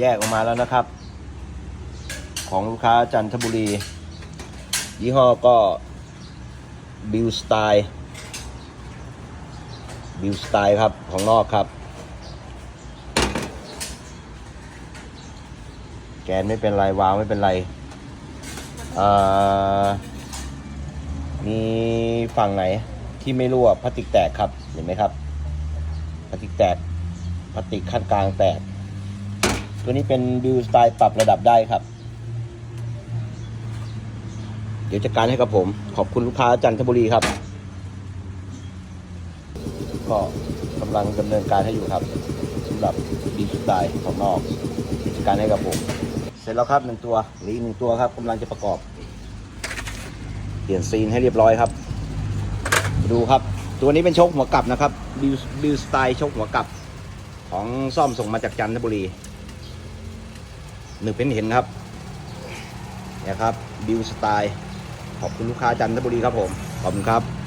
แยกออกมาแล้วนะครับ ของลูกค้าจันทบุรี ยี่ห้อก็บิวสไตล์บิวสไตล์ครับ ของนอกครับ แกนไม่เป็นไร วางไม่เป็นไรอ่อมีฝั่งไหนที่ไม่รั่วพลาสติกแตกครับ เห็นไหมครับพลาสติกแตกพลาสติกขั้นกลางแตก ตัวนี้เป็นบิวสไตล์ปรับระดับได้ครับ เดี๋ยวจัดการให้กับผม ขอบคุณลูกค้าจันทบุรีครับ ก็กำลังดำเนินการให้อยู่ครับสำหรับบิวสไตล์ของนอกจัดการให้กับผม เสร็จแล้วครับหนึ่งตัวหรืออีกหนึ่งตัวครับกำลังจะประกอบ เปลี่ยนซีนให้เรียบร้อยครับ ดูครับ ตัวนี้เป็นชคหัวกลับนะครับบิวบิวสไตล์ชคหัวกลับ ของซ่อมส่งมาจากจันทบุรี หนึ่งเป็นเห็นครับเนี่ยครับบิวสไตล์ขอบคุณลูกค้าจันทบุรีครับผม ขอบคุณครับ